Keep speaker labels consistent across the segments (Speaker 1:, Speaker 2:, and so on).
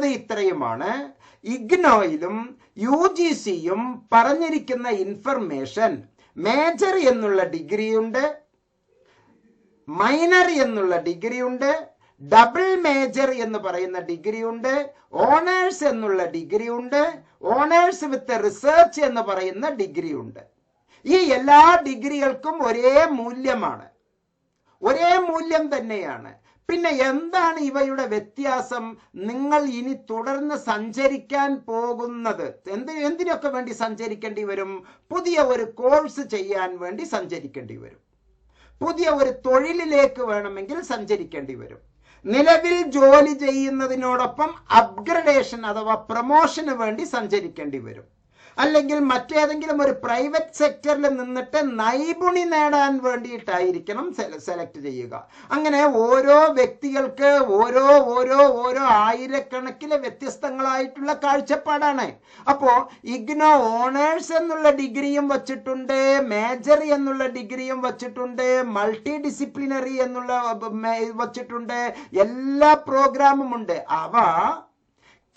Speaker 1: പറയുന്നത് ഇത്രയുമാണ്. ഇഗ്നോയിലും U G സിയും പറഞ്ഞിരിക്കുന്ന ഇൻഫർമേഷൻ മേജർ എന്നുള്ള ഡിഗ്രിയുണ്ട് മൈനർ എന്നുള്ള ഡിഗ്രി ഉണ്ട് ഡബിൾ മേജർ എന്ന് പറയുന്ന ഡിഗ്രി ഉണ്ട് ഓണേഴ്സ് എന്നുള്ള ഡിഗ്രി ഉണ്ട് ഓണേഴ്സ് വിത്ത് റിസർച്ച് എന്ന് പറയുന്ന ഡിഗ്രി ഉണ്ട് ഈ എല്ലാ ഡിഗ്രികൾക്കും ഒരേ മൂല്യമാണ്. ഒരേ മൂല്യം തന്നെയാണ്. പിന്നെ എന്താണ് ഇവയുടെ വ്യത്യാസം? നിങ്ങൾ ഇനി തുടർന്ന് സഞ്ചരിക്കാൻ പോകുന്നത്. എന്ത് എന്തിനൊക്കെ വേണ്ടി സഞ്ചരിക്കേണ്ടി വരും? പുതിയ ഒരു കോഴ്സ് ചെയ്യാൻ വേണ്ടി സഞ്ചരിക്കേണ്ടി വരും. പുതിയ ഒരു തൊഴിലിലേക്ക് വേണമെങ്കിൽ സഞ്ചരിക്കേണ്ടി വരും. നിലവിൽ ജോലി ചെയ്യുന്നതിനോടൊപ്പം അപ്ഗ്രഡേഷൻ അഥവാ പ്രൊമോഷന് വേണ്ടി സഞ്ചരിക്കേണ്ടി വരും. അല്ലെങ്കിൽ മറ്റേതെങ്കിലും ഒരു പ്രൈവറ്റ് സെക്ടറിൽ നിന്നിട്ട് നൈപുണി നേടാൻ വേണ്ടിയിട്ടായിരിക്കണം സെലക്ട് ചെയ്യുക. അങ്ങനെ ഓരോ വ്യക്തികൾക്ക് ഓരോ ഓരോ ഓരോ ആയിരക്കണക്കിലെ വ്യത്യസ്തങ്ങളായിട്ടുള്ള കാഴ്ചപ്പാടാണ്. അപ്പോൾ ഇഗ്നോ ഓണേഴ്സ് എന്നുള്ള ഡിഗ്രിയും വച്ചിട്ടുണ്ട് മേജർ എന്നുള്ള ഡിഗ്രിയും വച്ചിട്ടുണ്ട് മൾട്ടി ഡിസിപ്ലിനറി എന്നുള്ള വച്ചിട്ടുണ്ട് എല്ലാ പ്രോഗ്രാമും ഉണ്ട്. അവ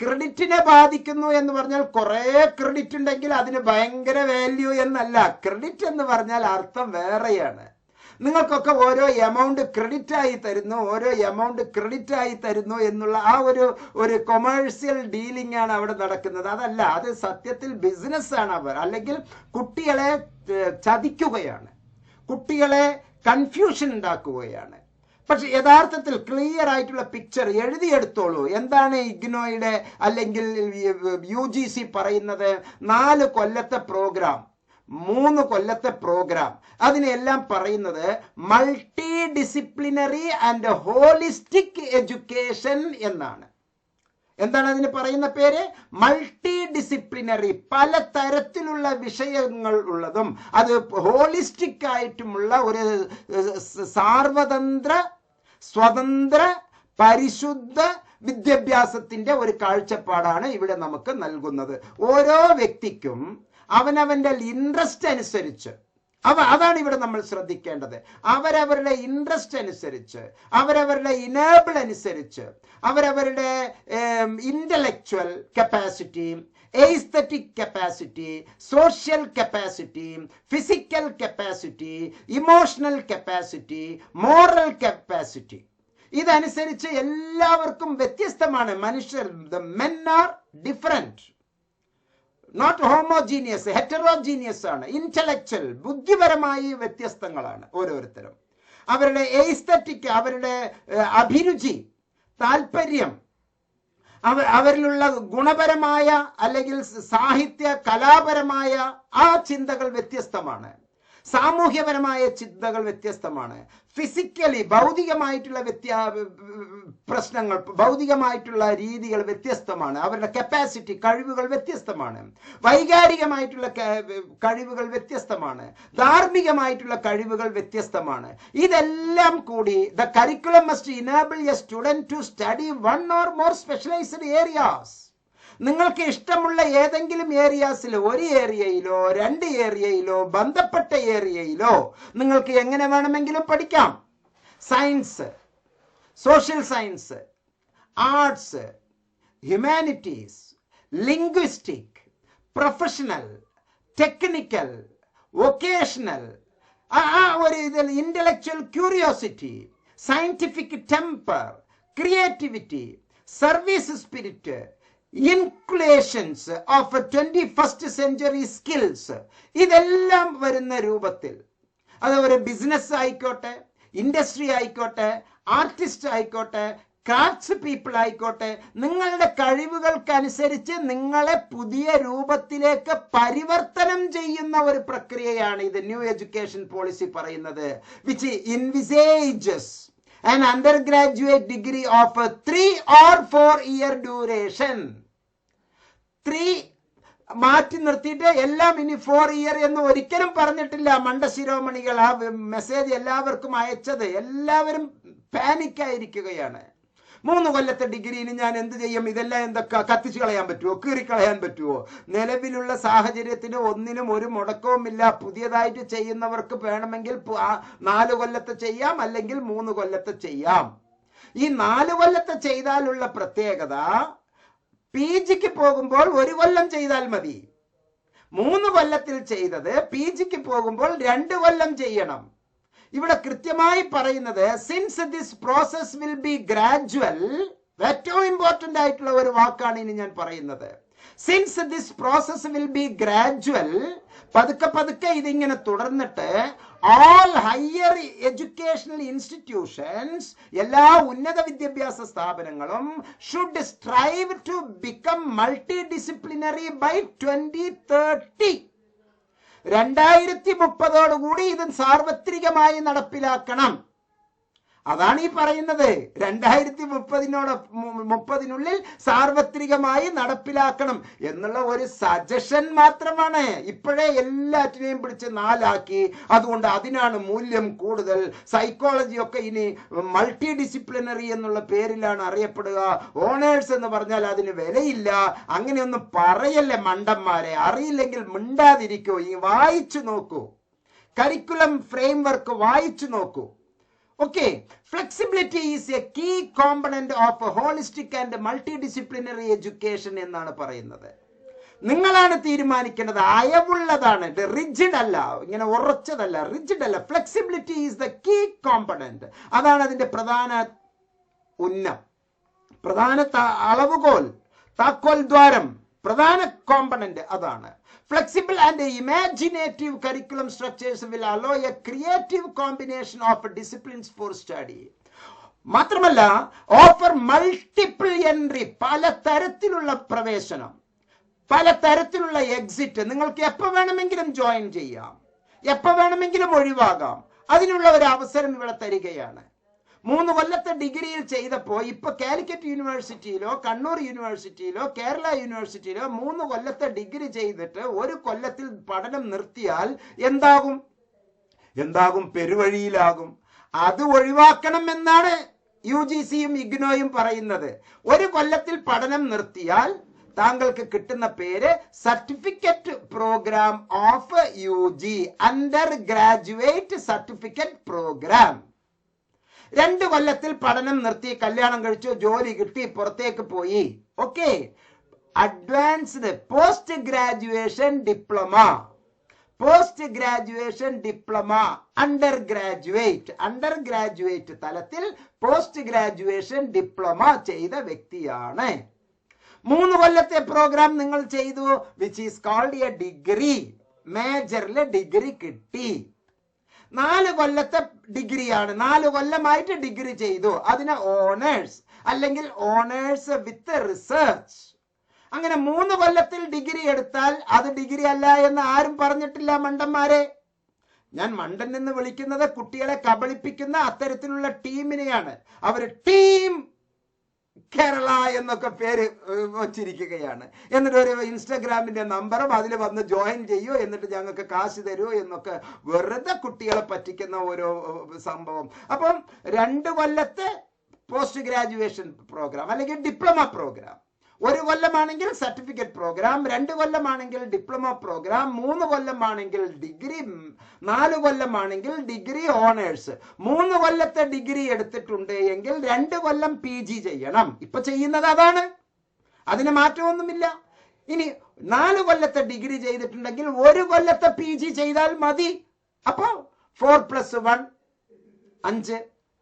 Speaker 1: ക്രെഡിറ്റിനെ ബാധിക്കുന്നു എന്ന് പറഞ്ഞാൽ കുറെ ക്രെഡിറ്റ് ഉണ്ടെങ്കിൽ അതിന് ഭയങ്കര വാല്യൂ എന്നല്ല. ക്രെഡിറ്റ് എന്ന് പറഞ്ഞാൽ അർത്ഥം വേറെയാണ്. നിങ്ങൾക്കൊക്കെ ഓരോ എമൗണ്ട് ക്രെഡിറ്റ് ആയി തരുന്നു ഓരോ എമൗണ്ട് ക്രെഡിറ്റ് ആയി തരുന്നു എന്നുള്ള ആ ഒരു ഒരു കൊമേഴ്സ്യൽ ഡീലിംഗ് ആണ് അവിടെ നടക്കുന്നത്. അതല്ല അത് സത്യത്തിൽ ബിസിനസ് ആണ് അവർ. അല്ലെങ്കിൽ കുട്ടികളെ ചതിക്കുകയാണ്. കുട്ടികളെ കൺഫ്യൂഷൻ ഉണ്ടാക്കുകയാണ്. പക്ഷെ യഥാർത്ഥത്തിൽ ക്ലിയർ ആയിട്ടുള്ള പിക്ചർ എഴുതിയെടുത്തോളൂ. എന്താണ് ഇഗ്നോയുടെ അല്ലെങ്കിൽ യു ജി സി പറയുന്നത്? നാല് കൊല്ലത്തെ പ്രോഗ്രാം മൂന്ന് കൊല്ലത്തെ പ്രോഗ്രാം അതിനെല്ലാം പറയുന്നത് multi disciplinary and holistic education എന്നാണ്. എന്താണ് അതിന് പറയുന്ന പേര്? മൾട്ടി ഡിസിപ്ലിനറി പല തരത്തിലുള്ള വിഷയങ്ങൾ ഉള്ളതും അത് ഹോളിസ്റ്റിക് ആയിട്ടുമുള്ള ഒരു സാർവതന്ത്ര സ്വതന്ത്ര പരിശുദ്ധ വിദ്യാഭ്യാസത്തിന്റെ ഒരു കാഴ്ചപ്പാടാണ് ഇവിടെ നമുക്ക് നൽകുന്നത്. ഓരോ വ്യക്തിക്കും അവനവന്റെ ഇൻട്രസ്റ്റ് അനുസരിച്ച് അവ അതാണ് ഇവിടെ നമ്മൾ ശ്രദ്ധിക്കേണ്ടത്. അവരവരുടെ ഇൻട്രസ്റ്റ് അനുസരിച്ച് അവരവരുടെ ഇനേബിൾ അനുസരിച്ച് അവരവരുടെ intellectual capacity aesthetic capacity social capacity physical capacity emotional capacity moral capacity ഇതനുസരിച്ച് എല്ലാവർക്കും വ്യത്യസ്തമാണ്. മനുഷ്യർ the men are different not homogeneous heterogeneous ആണ്. ഇന്റലക്ച്വൽ ബുദ്ധിപരമായി വ്യത്യസ്തങ്ങളാണ് ഓരോരുത്തരും. അവരുടെ എയ്സ്തറ്റിക് അവരുടെ അഭിരുചി താല്പര്യം അവ അവരിലുള്ള ഗുണപരമായ അല്ലെങ്കിൽ സാഹിത്യ കലാപരമായ ആ ചിന്തകൾ വ്യത്യസ്തമാണ്. സാമൂഹ്യപരമായ ചിന്തകൾ വ്യത്യസ്തമാണ്. ഫിസിക്കലി ഭൗതികമായിട്ടുള്ള വ്യത്യാ പ്രശ്നങ്ങൾ ഭൗതികമായിട്ടുള്ള രീതികൾ വ്യത്യസ്തമാണ്. അവരുടെ കപ്പാസിറ്റി കഴിവുകൾ വ്യത്യസ്തമാണ്. വൈകാരികമായിട്ടുള്ള കഴിവുകൾ വ്യത്യസ്തമാണ്. ധാർമ്മികമായിട്ടുള്ള കഴിവുകൾ വ്യത്യസ്തമാണ്. ഇതെല്ലാം കൂടി the curriculum must enable a student to study one or more specialised areas നിങ്ങൾക്ക് ഇഷ്ടമുള്ള ഏതെങ്കിലും ഏരിയാസിൽ ഒരു ഏരിയയിലോ രണ്ട് ഏരിയയിലോ ബന്ധപ്പെട്ട ഏരിയയിലോ നിങ്ങൾക്ക് എങ്ങനെ വേണമെങ്കിലും പഠിക്കാം. Science social science arts humanities linguistic professional technical vocational ആ ഒരു ഇതിൽ intellectual curiosity scientific temper creativity service spirit inclinations of twenty first century skills ഇതെല്ലാം വരുന്ന രൂപത്തിൽ. അത് ഒരു ബിസിനസ് ആയിക്കോട്ടെ ഇൻഡസ്ട്രി ആയിക്കോട്ടെ ആർട്ടിസ്റ്റ് ആയിക്കോട്ടെ ക്രാഫ്റ്റ്സ് പീപ്പിൾ ആയിക്കോട്ടെ നിങ്ങളുടെ കഴിവുകൾക്കനുസരിച്ച് നിങ്ങളെ പുതിയ രൂപത്തിലേക്ക് പരിവർത്തനം ചെയ്യുന്ന ഒരു പ്രക്രിയയാണ് ഇത് ന്യൂ എഡ്യൂക്കേഷൻ പോളിസി പറയുന്നത് which envisages an undergraduate degree of three or four year duration three മാറ്റി നിർത്തിയിട്ട് എല്ലാം ഇനി ഫോർ ഇയർ എന്ന് ഒരിക്കലും പറഞ്ഞിട്ടില്ല. മണ്ടശിരോമണികൾ ആ മെസ്സേജ് എല്ലാവർക്കും അയച്ചത് എല്ലാവരും പാനിക്കായിരിക്കുകയാണ് മൂന്ന് കൊല്ലത്തെ ഡിഗ്രിന് ഞാൻ എന്ത് ചെയ്യും? ഇതെല്ലാം എന്തൊക്കെ? കത്തിച്ചു കളയാൻ പറ്റുമോ കീറിക്കളയാൻ പറ്റുമോ നിലവിലുള്ള സാഹചര്യത്തിന് ഒന്നിനും ഒരു മുടക്കവുമില്ല പുതിയതായിട്ട് ചെയ്യുന്നവർക്ക് വേണമെങ്കിൽ നാല് കൊല്ലത്തെ ചെയ്യാം അല്ലെങ്കിൽ മൂന്ന് കൊല്ലത്തെ ചെയ്യാം. ഈ നാല് കൊല്ലത്തെ ചെയ്താലുള്ള പ്രത്യേകത പി ജിക്ക് പോകുമ്പോൾ ഒരു കൊല്ലം ചെയ്താൽ മതി. മൂന്ന് കൊല്ലത്തിൽ ചെയ്തത് പി ജിക്ക് പോകുമ്പോൾ രണ്ട് കൊല്ലം ചെയ്യണം. ഇവിടെ കൃത്യമായി പറയുന്നത് since this process will be gradual ഏറ്റവും ഇമ്പോർട്ടന്റ് ആയിട്ടുള്ള ഒരു വാക്കാണ് ഇനി ഞാൻ പറയുന്നത്. Since this process will be gradual പതുക്കെ പതുക്കെ ഇതിങ്ങനെ തുടർന്നിട്ട് ഓൾ ഹയർ എഡ്യൂക്കേഷണൽ ഇൻസ്റ്റിറ്റ്യൂഷൻസ് എല്ലാ ഉന്നത വിദ്യാഭ്യാസ സ്ഥാപനങ്ങളും should strive to become multi disciplinary by twenty thirty രണ്ടായിരത്തി മുപ്പതോടുകൂടി ഇത് സാർവത്രികമായി നടപ്പിലാക്കണം. അതാണ് ഈ പറയുന്നത്. രണ്ടായിരത്തി മുപ്പതിനോട് മുപ്പതിനുള്ളിൽ സാർവത്രികമായി നടപ്പിലാക്കണം എന്നുള്ള ഒരു സജഷൻ മാത്രമാണ്. ഇപ്പോഴേ എല്ലാറ്റിനെയും പിടിച്ച് നാലാക്കി. അതുകൊണ്ട് അതിനാണ് മൂല്യം കൂടുതൽ. സൈക്കോളജി ഒക്കെ ഇനി മൾട്ടി ഡിസിപ്ലിനറി എന്നുള്ള പേരിലാണ് അറിയപ്പെടുക. ഓണേഴ്സ് എന്ന് പറഞ്ഞാൽ അതിന് വിലയില്ല. അങ്ങനെയൊന്നും പറയല്ലേ മണ്ടന്മാരെ? അറിയില്ലെങ്കിൽ മിണ്ടാതിരിക്കൂ. ഈ വായിച്ചു നോക്കൂ. കരിക്കുലം ഫ്രെയിംവർക്ക് വായിച്ചു നോക്കൂ. Okay flexibility is a key component of holistic and multi disciplinary education എന്നാണ് പറയുന്നത്. നിങ്ങളാണ് തീരുമാനിക്കേണ്ടത്. അയവുള്ളതാണ്. റിജിഡ് അല്ല. ഇങ്ങനെ ഉറച്ചതല്ല. റിജിഡ് അല്ല. Flexibility is the key component അതാണ് അതിന്റെ പ്രധാന ഉന്നം. പ്രധാന അളവുകോൽ. താക്കോൽ ദ്വാരം. പ്രധാന കോമ്പണന്റ് അതാണ്. Flexible and imaginative curriculum structures will allow a creative combination of disciplines for study മാത്രമല്ല ഓഫർ മൾട്ടിപ്പിൾ എൻട്രി പല തരത്തിലുള്ള പ്രവേശനം പല തരത്തിലുള്ള എക്സിറ്റ് നിങ്ങൾക്ക് എപ്പോൾ വേണമെങ്കിലും ജോയിൻ ചെയ്യാം എപ്പോൾ വേണമെങ്കിലും ഒഴിവാകാം. അതിനുള്ള ഒരു അവസരം ഇവിടെ തരികയാണ്. മൂന്ന് കൊല്ലത്തെ ഡിഗ്രിയിൽ ചെയ്തപ്പോൾ ഇപ്പൊ കാലിക്കറ്റ് യൂണിവേഴ്സിറ്റിയിലോ കണ്ണൂർ യൂണിവേഴ്സിറ്റിയിലോ കേരള യൂണിവേഴ്സിറ്റിയിലോ മൂന്ന് കൊല്ലത്തെ ഡിഗ്രി ചെയ്തിട്ട് ഒരു കൊല്ലത്തിൽ പഠനം നിർത്തിയാൽ എന്താകും? എന്താകും? പെരുവഴിയിലാകും. അത് ഒഴിവാക്കണം എന്നാണ് യു ജി സിയും ഇഗ്നോയും പറയുന്നത്. ഒരു കൊല്ലത്തിൽ പഠനം നിർത്തിയാൽ താങ്കൾക്ക് കിട്ടുന്ന പേര് certificate programme of U G undergraduate certificate programme. രണ്ട് കൊല്ലത്തിൽ പഠനം നിർത്തി കല്യാണം കഴിച്ചു ജോലി കിട്ടി പുറത്തേക്ക് പോയി. Okay. Advanced post graduation diploma. Post graduation diploma. Undergraduate undergraduate തലത്തിൽ പോസ്റ്റ് ഗ്രാജുവേഷൻ ഡിപ്ലോമ ചെയ്ത വ്യക്തിയാണ്. മൂന്ന് കൊല്ലത്തെ പ്രോഗ്രാം നിങ്ങൾ ചെയ്തു which is called a degree മേജറിലെ degree കിട്ടി. നാല് കൊല്ലത്തെ ഡിഗ്രിയാണ്. നാല് കൊല്ലമായിട്ട് ഡിഗ്രി ചെയ്തു. അതിന് ഓണേഴ്സ് അല്ലെങ്കിൽ ഓണേഴ്സ് വിത്ത് റിസർച്ച്. അങ്ങനെ മൂന്ന് കൊല്ലത്തിൽ ഡിഗ്രി എടുത്താൽ അത് ഡിഗ്രി അല്ല എന്ന് ആരും പറഞ്ഞിട്ടില്ല മണ്ടന്മാരെ. ഞാൻ മണ്ടൻ എന്ന് വിളിക്കുന്നത് കുട്ടികളെ കബളിപ്പിക്കുന്ന അത്തരത്തിലുള്ള ടീമിനെയാണ്. അവർ ടീം കേരള എന്നൊക്കെ പേര് വച്ചിരിക്കുകയാണ്. എന്നിട്ട് ഒരു ഇൻസ്റ്റഗ്രാമിന്റെ നമ്പറും അതിൽ വന്ന് ജോയിൻ ചെയ്യൂ എന്നിട്ട് ഞങ്ങൾക്ക് കാശ് തരൂ എന്നൊക്കെ വെറുതെ കുട്ടികളെ പറ്റിക്കുന്ന ഓരോ സംഭവം. അപ്പം രണ്ട് കൊല്ലത്തെ പോസ്റ്റ് ഗ്രാജുവേഷൻ പ്രോഗ്രാം അല്ലെങ്കിൽ ഡിപ്ലോമ പ്രോഗ്രാം. ഒരു കൊല്ലമാണെങ്കിൽ സർട്ടിഫിക്കറ്റ് പ്രോഗ്രാം രണ്ട് കൊല്ലമാണെങ്കിൽ ഡിപ്ലോമ പ്രോഗ്രാം മൂന്ന് കൊല്ലമാണെങ്കിൽ ഡിഗ്രി നാല് കൊല്ലമാണെങ്കിൽ ഡിഗ്രി ഓണേഴ്സ്. മൂന്ന് കൊല്ലത്തെ ഡിഗ്രി എടുത്തിട്ടുണ്ട് എങ്കിൽ രണ്ട് കൊല്ലം പി ചെയ്യണം. ഇപ്പൊ ചെയ്യുന്നത് അതാണ്. അതിന് മാറ്റമൊന്നുമില്ല. ഇനി നാല് കൊല്ലത്തെ ഡിഗ്രി ചെയ്തിട്ടുണ്ടെങ്കിൽ ഒരു കൊല്ലത്തെ പി ജി ചെയ്താൽ മതി. അപ്പോ ഫോർ പ്ലസ് വൺ അഞ്ച്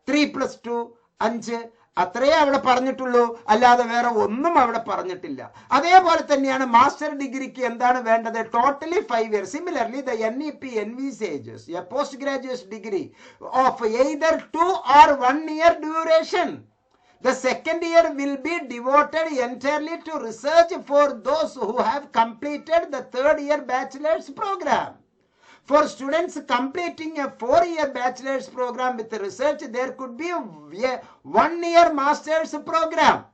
Speaker 1: ത്രീ പ്ലസ് ടു അഞ്ച് അത്രയേ അവിടെ പറഞ്ഞിട്ടുള്ളൂ. അല്ലാതെ വേറെ ഒന്നും അവിടെ പറഞ്ഞിട്ടില്ല. അതേപോലെ തന്നെയാണ് മാസ്റ്റർ ഡിഗ്രിക്ക് എന്താണ് വേണ്ടത്? Totally five year similarly the N E P envisages a post graduate degree of either two or one year duration the second year will be devoted entirely to research for those who have completed the third year bachelor's program. For students completing a four-year bachelor's program with research, there could be a one-year master's program.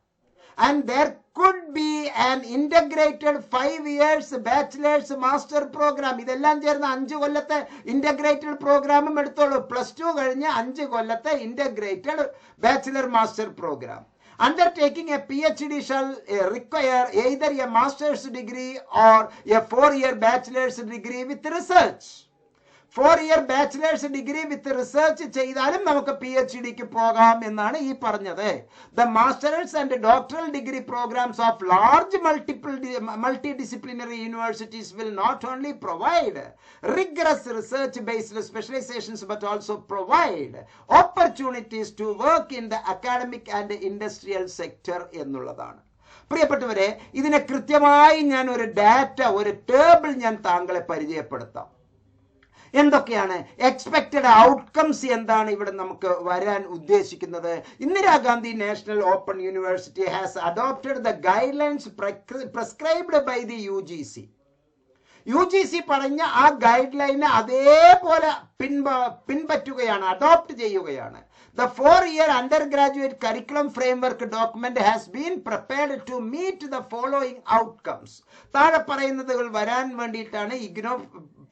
Speaker 1: And there could be an integrated five years bachelor's master program. ഇതെല്ലാം ചേർന്ന് അഞ്ച് കൊല്ലത്തെ integrated പ്രോഗ്രാമും എടുത്തോളൂ plus two കഴിഞ്ഞ് അഞ്ച് കൊല്ലത്തെ integrated bachelor master programme Undertaking a PhD shall uh, require either a master's degree or a four-year bachelor's degree with research. Four year bachelor's degree with research ചെയ്താലും നമുക്ക് പി എച്ച് ഡിക്ക് പോകാം എന്നാണ് ഈ പറഞ്ഞത്. The masters and doctoral degree programmes of large multiple multi disciplinary universities will not only provide rigorous research based specialisations but also provide opportunities to work in the academic and industrial sector എന്നുള്ളതാണ്. പ്രിയപ്പെട്ടവരെ ഇതിനെ കൃത്യമായി ഞാൻ ഒരു data ഒരു table ഞാൻ താങ്കളെ പരിചയപ്പെടുത്താം. എന്തൊക്കെയാണ് എക്സ്പെക്റ്റഡ് ഔട്ട്കംസ് എന്താണ് ഇവിടെ നമുക്ക് വരാൻ ഉദ്ദേശിക്കുന്നത്? Indira Gandhi national open university has adopted the guidelines prescribed by the U G C U G C പറഞ്ഞ ആ ഗൈഡ് ലൈന് അതേപോലെ പിൻപ പിൻപറ്റുകയാണ് അഡോപ്റ്റ് ചെയ്യുകയാണ്. The four year undergraduate curriculum framework document has been prepared to meet the following outcomes താഴെ പറയുന്നതുകൾ വരാൻ വേണ്ടിയിട്ടാണ് ഇഗ്നോ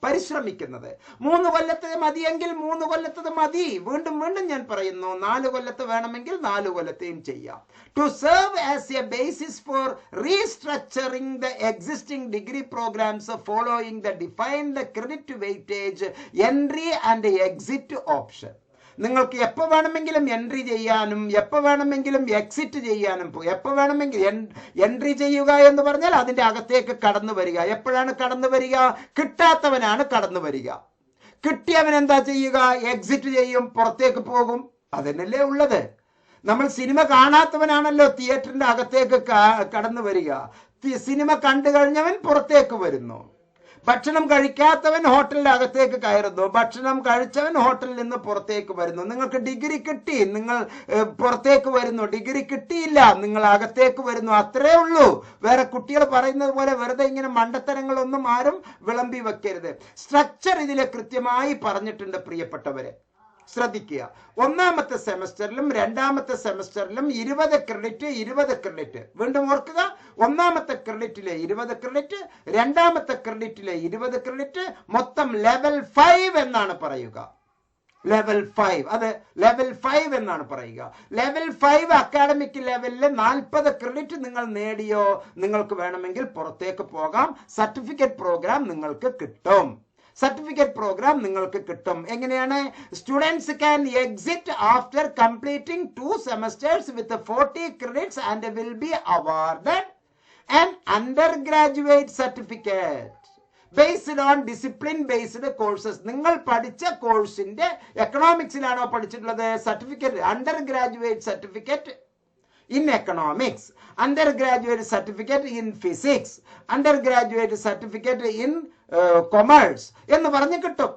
Speaker 1: പരിശ്രമിക്കുന്നത്. മൂന്ന് കൊല്ലത്ത് മതിയെങ്കിൽ മൂന്ന് കൊല്ലത്തത് മതി. വീണ്ടും വീണ്ടും ഞാൻ പറയുന്നു നാല് കൊല്ലത്ത് വേണമെങ്കിൽ നാല് കൊല്ലത്തെയും ചെയ്യാം. To serve as a basis for restructuring the existing degree programmes following the defined credit weightage entry and exit option നിങ്ങൾക്ക് എപ്പോൾ വേണമെങ്കിലും എൻട്രി ചെയ്യാനും എപ്പോൾ വേണമെങ്കിലും എക്സിറ്റ് ചെയ്യാനും എപ്പോൾ വേണമെങ്കിലും എൻട്രി ചെയ്യുക എന്ന് പറഞ്ഞാൽ അതിന്റെ അകത്തേക്ക് കടന്നു വരിക. എപ്പോഴാണ് കടന്നു വരിക? കിട്ടാത്തവനാണ് കടന്നു വരിക. കിട്ടിയവൻ എന്താ ചെയ്യുക? എക്സിറ്റ് ചെയ്യും പുറത്തേക്ക് പോകും. അതന്നല്ലേ ഉള്ളത്. നമ്മൾ സിനിമ കാണാത്തവനാണല്ലോ തിയേറ്ററിന്റെ അകത്തേക്ക് കടന്നു വരിക. സിനിമ കണ്ടു കഴിഞ്ഞവൻ പുറത്തേക്ക് വരുന്നു. ഭക്ഷണം കഴിക്കാത്തവൻ ഹോട്ടലിന്റെ അകത്തേക്ക് കയറുന്നു. ഭക്ഷണം കഴിച്ചവൻ ഹോട്ടലിൽ നിന്ന് പുറത്തേക്ക് വരുന്നു. നിങ്ങൾക്ക് ഡിഗ്രി കിട്ടി. നിങ്ങൾ പുറത്തേക്ക് വരുന്നു. ഡിഗ്രി കിട്ടിയില്ല. നിങ്ങൾ അകത്തേക്ക് വരുന്നു. അത്രേ ഉള്ളൂ. വേറെ കുട്ടികൾ പറയുന്നത് പോലെ വെറുതെ ഇങ്ങനെ മണ്ടത്തരങ്ങളൊന്നും ആരും വിളമ്പി വെക്കരുത്. സ്ട്രക്ചർ ഇതിൽ കൃത്യമായി പറഞ്ഞിട്ടുണ്ട് പ്രിയപ്പെട്ടവരെ. ശ്രദ്ധിക്കുക. ഒന്നാമത്തെ സെമസ്റ്ററിലും രണ്ടാമത്തെ സെമസ്റ്ററിലും ഇരുപത് ക്രെഡിറ്റ് ഇരുപത് ക്രെഡിറ്റ് വീണ്ടും ഓർക്കുക ഒന്നാമത്തെ ക്രെഡിറ്റിലെ ഇരുപത് ക്രെഡിറ്റ് രണ്ടാമത്തെ ക്രെഡിറ്റിലെ ഇരുപത് ക്രെഡിറ്റ് മൊത്തം ലെവൽ ഫൈവ് എന്നാണ് പറയുക. ലെവൽ ഫൈവ് അത് ലെവൽ ഫൈവ് എന്നാണ് പറയുക. ലെവൽ ഫൈവ് അക്കാഡമിക് ലെവലിൽ നാൽപ്പത് ക്രെഡിറ്റ് നിങ്ങൾ നേടിയോ? നിങ്ങൾക്ക് വേണമെങ്കിൽ പുറത്തേക്ക് പോകാം. സർട്ടിഫിക്കറ്റ് പ്രോഗ്രാം നിങ്ങൾക്ക് കിട്ടും. സർട്ടിഫിക്കറ്റ് പ്രോഗ്രാം നിങ്ങൾക്ക് കിട്ടും. എങ്ങനെയാണ്? Students can exit after completing two semesters with forty credits and will be award and undergraduate certificate based on discipline based courses നിങ്ങൾ പഠിച്ച കോഴ്സിന്റെ എക്കണോമിക്സിലാണോ പഠിച്ചിട്ടുള്ളത്? Certificate undergraduate certificate in economics, undergraduate certificate in physics, undergraduate certificate in in commerce എന്ന് പറഞ്ഞ് കിട്ടും.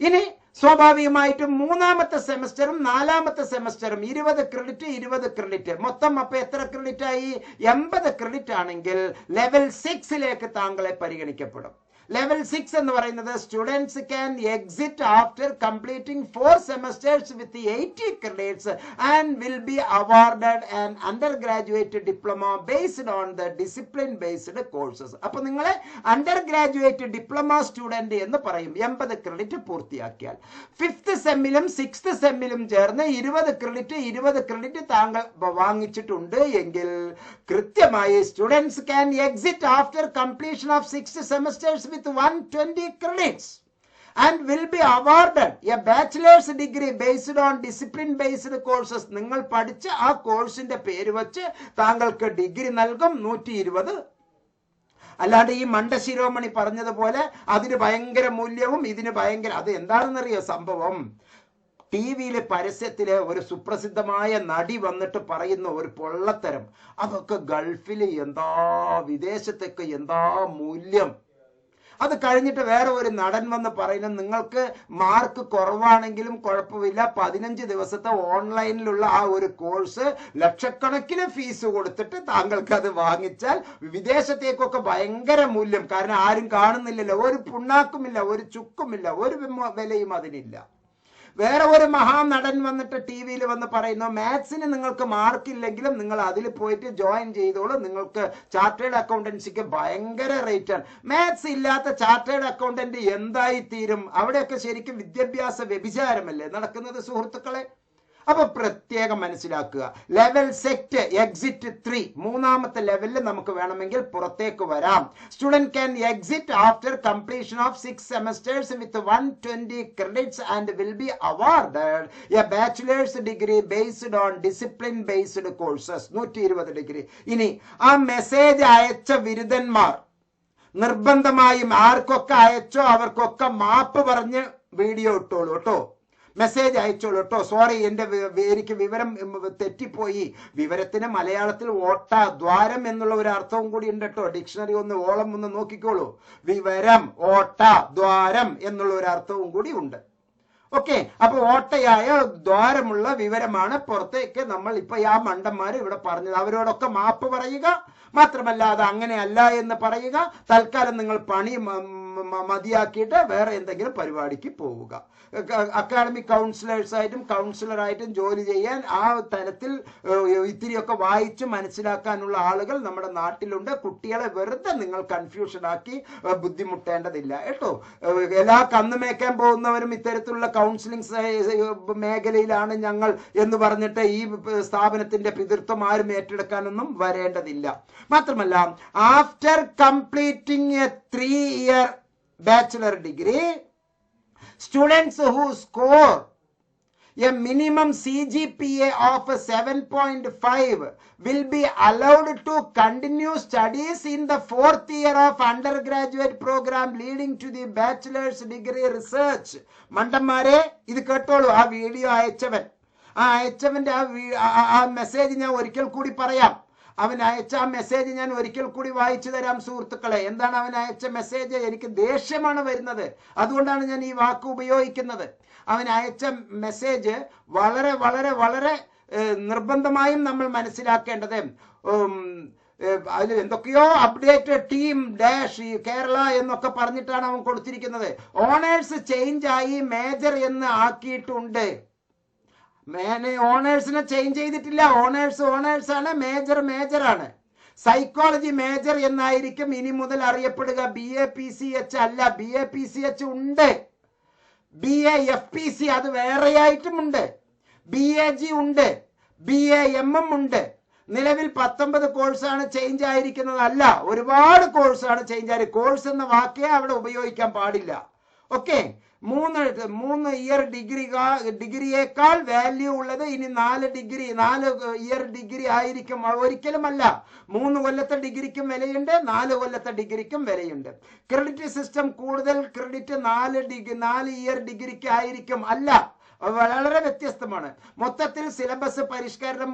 Speaker 1: ഇനി സ്വാഭാവികമായിട്ടും മൂന്നാമത്തെ സെമസ്റ്ററും നാലാമത്തെ സെമസ്റ്ററും ഇരുപത് ക്രെഡിറ്റ് ഇരുപത് ക്രെഡിറ്റ് മൊത്തം അപ്പൊ എത്ര ക്രെഡിറ്റ് ആയി? എൺപത് ക്രെഡിറ്റ് ആണെങ്കിൽ ലെവൽ സിക്സിലേക്ക് താങ്കളെ പരിഗണിക്കപ്പെടും. ലെവൽ സിക്സ് എന്ന് പറയുന്നത് students can exit after completing four semesters with eighty credits and will be awarded and undergraduate diploma based on the discipline based courses അപ്പൊ നിങ്ങളെ അണ്ടർ ഗ്രാജുവേറ്റ് ഡിപ്ലോമ സ്റ്റുഡന്റ് എന്ന് പറയും. എൺപത് credit പൂർത്തിയാക്കിയാൽ. Fifth സെമ്മിലും sixth സെമ്മിലും ചേർന്ന് ഇരുപത് ക്രെഡിറ്റ് ഇരുപത് ക്രെഡിറ്റ് താങ്കൾ വാങ്ങിച്ചിട്ടുണ്ട് എങ്കിൽ കൃത്യമായി students can exit after completion of six semesters with 120 credits and will be awarded a bachelor's degree based on discipline based courses. നിങ്ങൾ പഠിച്ച ആ കോഴ്സിന്റെ പേര് വെച്ച് താങ്കൾക്ക് ഡിഗ്രി നൽകും നൂറ്റി ഇരുപത് അല്ലാണ്ട് ഈ മണ്ടശിരോമണി പറഞ്ഞതുപോലെ അതിന് ഭയങ്കര മൂല്യവും ഇതിന് ഭയങ്കര അത് എന്താണെന്നറിയോ സംഭവം? ടി വിയിലെ പരസ്യത്തിലെ ഒരു സുപ്രസിദ്ധമായ നടി വന്നിട്ട് പറയുന്ന ഒരു പൊള്ളത്തരം. അതൊക്കെ ഗൾഫിൽ എന്താ വിദേശത്തൊക്കെ എന്താ മൂല്യം? അത് കഴിഞ്ഞിട്ട് വേറെ ഒരു നടൻ വന്ന് പറയുന്നത് നിങ്ങൾക്ക് മാർക്ക് കുറവാണെങ്കിലും കുഴപ്പമില്ല. പതിനഞ്ച് ദിവസത്തെ ഓൺലൈനിലുള്ള ആ ഒരു കോഴ്സ് ലക്ഷക്കണക്കിന് ഫീസ് കൊടുത്തിട്ട് താങ്കൾക്ക് അത് വാങ്ങിച്ചാൽ വിദേശത്തേക്കൊക്കെ ഭയങ്കര മൂല്യം. കാരണം ആരും കാണുന്നില്ലല്ലോ. ഒരു പുണ്ണാക്കുമില്ല ഒരു ചുക്കുമില്ല ഒരു വിലയും അതിനില്ല. വേറെ ഒരു മഹാനടൻ വന്നിട്ട് ടി വിയിൽ വന്ന് പറയുന്നു മാത്സിന് നിങ്ങൾക്ക് മാർക്കില്ലെങ്കിലും നിങ്ങൾ അതിൽ പോയിട്ട് ജോയിൻ ചെയ്തോളൂ. നിങ്ങൾക്ക് ചാർട്ടേഡ് അക്കൗണ്ടൻസിക്ക് ഭയങ്കര റേറ്റ് ആണ്. മാത്സ് ഇല്ലാത്ത ചാർട്ടേഡ് അക്കൗണ്ടന്റ് എന്തായി തീരും അവിടെയൊക്കെ ശരിക്കും വിദ്യാഭ്യാസ വ്യഭിചാരമല്ലേ നടക്കുന്നത് സുഹൃത്തുക്കളെ? അപ്പൊ പ്രത്യേകം മനസ്സിലാക്കുക. ലെവൽ സെറ്റ് എക്സിറ്റ് ത്രീ മൂന്നാമത്തെ ലെവലിൽ നമുക്ക് വേണമെങ്കിൽ പുറത്തേക്ക് വരാം. Student can exit after completion of six semesters with one twenty credits and will be awarded a bachelors degree based on discipline based courses നൂറ്റി ഇരുപത് ഡിഗ്രി ഇനി ആ മെസ്സേജ് അയച്ച ബിരുദന്മാർ നിർബന്ധമായും ആർക്കൊക്കെ അയച്ചോ അവർക്കൊക്കെ മാപ്പ് പറഞ്ഞ് വീഡിയോ ഇട്ടോളൂ കേട്ടോ. മെസ്സേജ് അയച്ചോളൂ കേട്ടോ. സോറി എന്റെ എനിക്ക് വിവരം തെറ്റിപ്പോയി. വിവരത്തിന് മലയാളത്തിൽ ഓട്ട ദ്വാരം എന്നുള്ള ഒരു അർത്ഥവും കൂടി ഉണ്ട് കേട്ടോ. ഡിക്ഷണറി ഒന്ന് ഓളം ഒന്ന് നോക്കിക്കോളൂ. വിവരം ഓട്ട ദ്വാരം എന്നുള്ള ഒരു അർത്ഥവും കൂടി ഉണ്ട്. ഓക്കെ അപ്പൊ ഓട്ടയായ ദ്വാരമുള്ള വിവരമാണ് പുറത്തേക്ക് നമ്മൾ ഇപ്പൊ ആ മണ്ടന്മാർ ഇവിടെ പറഞ്ഞത്. അവരോടൊക്കെ മാപ്പ് പറയുക. മാത്രമല്ല അത് അങ്ങനെയല്ല എന്ന് പറയുക. തൽക്കാലം നിങ്ങൾ പണി മതിയാക്കിയിട്ട് വേറെ എന്തെങ്കിലും പരിപാടിക്ക് പോവുക. അക്കാഡമിക് കൗൺസിലേഴ്സായിട്ടും കൗൺസിലറായിട്ടും ജോലി ചെയ്യാൻ ആ തരത്തിൽ ഇത്തിരിയൊക്കെ വായിച്ച് മനസ്സിലാക്കാനുള്ള ആളുകൾ നമ്മുടെ നാട്ടിലുണ്ട്. കുട്ടികളെ വെറുതെ നിങ്ങൾ കൺഫ്യൂഷനാക്കി ബുദ്ധിമുട്ടേണ്ടതില്ല. കേട്ടോ? എല്ലാ കന്നുമേക്കാൻ പോകുന്നവരും ഇത്തരത്തിലുള്ള കൗൺസിലിംഗ് മേഖലയിലാണ് ഞങ്ങൾ എന്ന് പറഞ്ഞിട്ട് ഈ സ്ഥാപനത്തിന്റെ പിതൃത്വം ആരും ഏറ്റെടുക്കാനൊന്നും വരേണ്ടതില്ല. മാത്രമല്ല after completing a three year bachelor degree, students who score a minimum CGPA of 7.5 will be allowed to continue studies in the fourth year of undergraduate program leading to the bachelor's degree research മണ്ടന്മാരെ ഇത് കേട്ടോളൂ ആ video അയച്ചവൻ ആ ആ- ആ message ഞാൻ ഒരിക്കൽ കൂടി പറയാം അവൻ അയച്ച ആ മെസ്സേജ് ഞാൻ ഒരിക്കൽ കൂടി വായിച്ചു തരാം സുഹൃത്തുക്കളെ. എന്താണ് അവൻ അയച്ച മെസ്സേജ് എനിക്ക് ദേഷ്യമാണ് വരുന്നത്. അതുകൊണ്ടാണ് ഞാൻ ഈ വാക്ക് ഉപയോഗിക്കുന്നത്. അവൻ അയച്ച മെസ്സേജ് വളരെ വളരെ വളരെ നിർബന്ധമായും നമ്മൾ മനസ്സിലാക്കേണ്ടത്. അതിൽ എന്തൊക്കെയോ അപ്ഡേറ്റ് ടീം ഡാഷ് കേരള എന്നൊക്കെ പറഞ്ഞിട്ടാണ് അവൻ കൊടുത്തിരിക്കുന്നത്. ഓണേഴ്സ് ചേഞ്ച് ആയി മേജർ എന്ന് ആക്കിയിട്ടുണ്ട്. ഓണേഴ്സിനെ ചേഞ്ച് ചെയ്തിട്ടില്ല. ഓണേഴ്സ് ഓണേഴ്സ് ആണ് മേജർ മേജർ ആണ്. സൈക്കോളജി മേജർ എന്നായിരിക്കും ഇനി മുതൽ അറിയപ്പെടുക. B A P C H അല്ല. B A P C H ഉണ്ട്. B A F P C അത് വേറെയായിട്ടുമുണ്ട് ബി എ ജി ഉണ്ട്. ബി എ എം എം ഉണ്ട്. നിലവിൽ പത്തൊമ്പത് കോഴ്സാണ് ചേഞ്ച് ആയിരിക്കുന്നത്. അല്ല ഒരുപാട് കോഴ്സാണ് ചേഞ്ച് ആയി. കോഴ്സ് എന്ന വാക്കേ അവിടെ ഉപയോഗിക്കാൻ പാടില്ല. ഓക്കെ മൂന്ന് മൂന്ന് ഇയർ ഡിഗ്രി ഡിഗ്രിയേക്കാൾ വാല്യൂ ഉള്ളത് ഇനി നാല് ഡിഗ്രി നാല് ഇയർ ഡിഗ്രി ആയിരിക്കും. ഒരിക്കലുമല്ല. മൂന്ന് കൊല്ലത്തെ ഡിഗ്രിക്കും വിലയുണ്ട് നാല് കൊല്ലത്തെ ഡിഗ്രിക്കും വിലയുണ്ട്. ക്രെഡിറ്റ് സിസ്റ്റം കൂടുതൽ ക്രെഡിറ്റ് നാല് ഡിഗ്രി നാല് ഇയർ ഡിഗ്രിക്ക് ആയിരിക്കും. അല്ല വളരെ വ്യത്യസ്തമാണ്. മൊത്തത്തിൽ സിലബസ് പരിഷ്കരണം